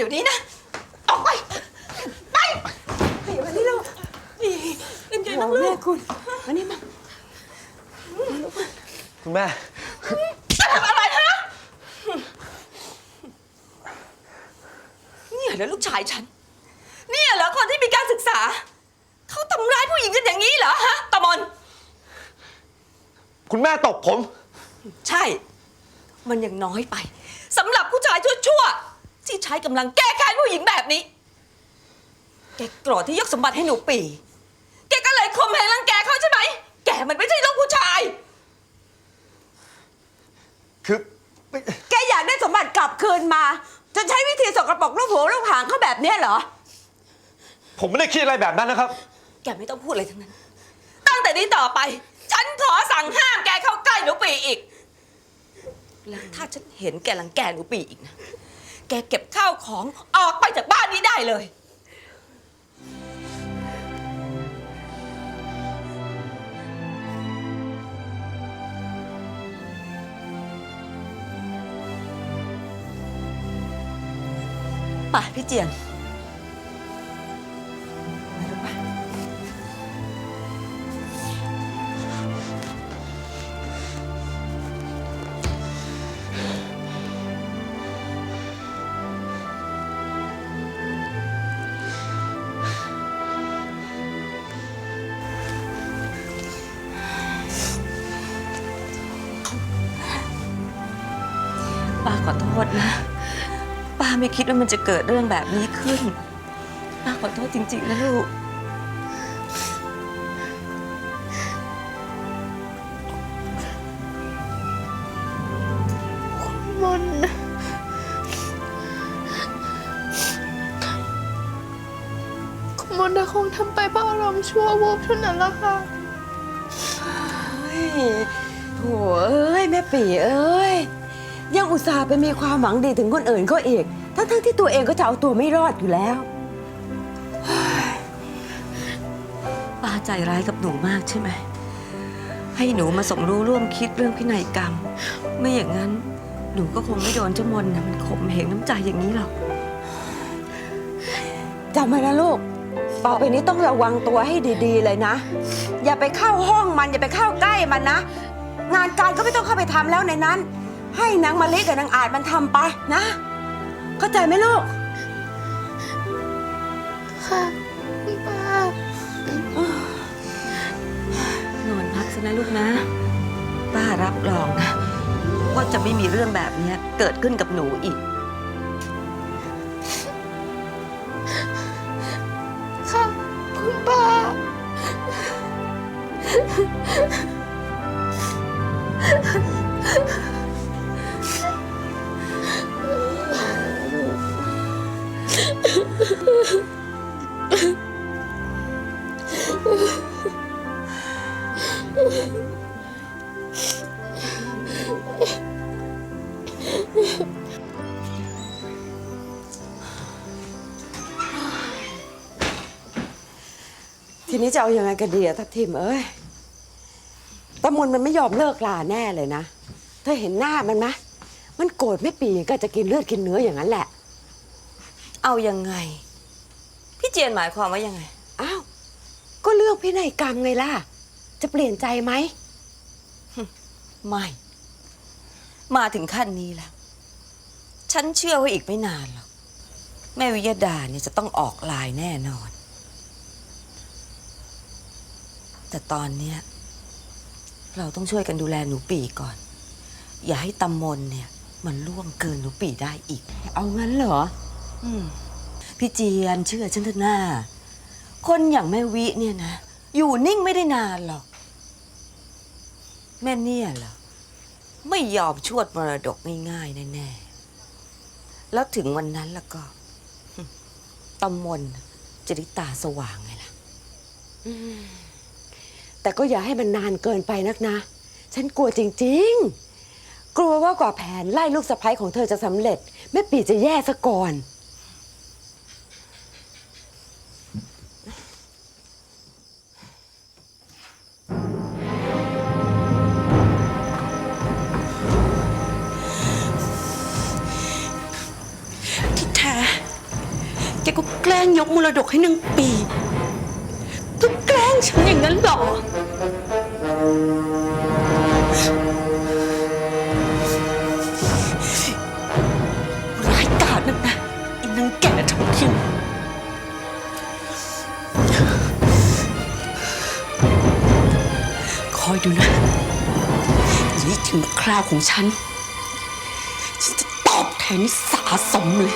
เดี๋ยวนี้นะ ออกไป ไปหนีมานี่ลูกหนีเต็มใจมากลูกคุณมานี่มาคุณแม่จะทำอะไรฮะเนี่ยเหรอลูกชายฉัน เนี่ยเหรอคนที่มีการศึกษา เขาทำร้ายผู้หญิงกันอย่างนี้เหรอฮะตะมน คุณแม่ตกผม ใช่ มันยังน้อยไปสำหรับผู้ชายชั่วๆ ที่ใช้กำลังแก้แค้นผู้หญิงแบบนี้ แกโกรธที่ยกสมบัติให้หนูปี แกก็เลยข่มเหงรังแกเขาใช่ไหม แกมันไม่ใช่ลูกผู้ชาย คือไม่แกอยากได้สมบัติกลับคืนมา จะใช้วิธีสกรปรกลูกหัวลูกหางเขาแบบเนี้ยเหรอ ผมไม่ได้คิดอะไรแบบนั้นนะครับ แกไม่ต้องพูดอะไรทั้งนั้น ตั้งแต่นี้ต่อไป ฉันขอสั่งห้ามแกเข้าใกล้หนูปีอีก แล้วถ้าฉันเห็นแกรังแกหนูปีอีกนะ แกเก็บข้าวของออกไปจากบ้านนี้ได้เลย ป่ะพี่เจียน ป้าขอโทษนะ ป้าไม่คิดว่ามันจะเกิดเรื่องแบบนี้ขึ้น ป้าขอโทษจริง ๆ นะลูกมนคุณมนต์คงทำไปเพราะอารมณ์ชั่ววูบเท่านั้นละค่ะเฮ้ยโถเอ้ย แม่ปีเอ้ย ยังอุตส่าห์ไปมีความหวังดีถึงคนอื่นก็อีก ทั้งๆที่ตัวเองก็จะเอาตัวไม่รอดอยู่แล้ว ป้าใจร้ายกับหนูมากใช่ไหม ให้หนูมาสมรู้ร่วมคิดเรื่องพินัยกรรม ไม่อย่างนั้น หนูก็คงไม่โดนเจ้ามนต์นะมันข่มเหงน้ำใจอย่างนี้หรอกจำไว้นะลูก ต่อไปนี้ต้องระวังตัวให้ดีๆเลยนะ อย่าไปเข้าห้องมัน อย่าไปเข้าใกล้มันนะ งานการก็ไม่ต้องเข้าไปทำแล้วในนั้น ให้นางมาลิกับนางอาจมันทำไปนะ เข้าใจไหมลูก ค่ะคุณป้านอนพักซะนะลูกนะ ป้ารับรองนะ ว่าจะไม่มีเรื่องแบบเนี้ยเกิดขึ้นกับหนูอีก ค่ะคุณป้า ทีนี้จะเอาอยัางไงกันดีอะทัพทิมเอ้ยตะมนมันไม่ยอมเลิกลาแน่เลยนะ เธอเห็นหน้ามันไหมมันโกรธไม่ปีก็จะกินเลือดกินเนื้ออย่างนั้นแหละ เอายังไง พี่เจียนหมายความว่ายังไง อ้าว ก็เรื่องพินัยกรรมไงล่ะ จะเปลี่ยนใจไหม ไม่ มาถึงขั้นนี้แล้ว ฉันเชื่อว่าอีกไม่นานหรอก แม่วิยดาเนี่ยจะต้องออกลายแน่นอน แต่ตอนเนี้ยเราต้องช่วยกันดูแลหนูปีก่อน อย่าให้ตำมนเนี่ย มันล่วงเกินหนูปีได้อีก เอางั้นเหรออืม พี่เจียนเชื่อฉันเถอะหน้า คนอย่างแม่วิเนี่ยนะ อยู่นิ่งไม่ได้นานหรอก แม่เนี่ยเหรอไม่ยอมชวดมรดกง่ายๆแน่ๆแล้วถึงวันนั้นแล้วก็ตำมนจะได้ตาสว่างไงล่ะแต่ก็อย่าให้มันนานเกินไปนักนะ ฉันกลัวจริง ๆ กลัวว่ากว่าแผนไล่ลูกสะใภ้ของเธอจะสำเร็จแม่ปีจะแย่ซะก่อน กก็แกล้งยกมรดกให้นางปีก็แกล้งฉันอย่างนั้นหรอ ร้ายกาจนักนะอินังแก่ทำทิมคอยดูนะนี่ถึงคราวของฉัน ฉันจะตอบแทนนิสาสมเลย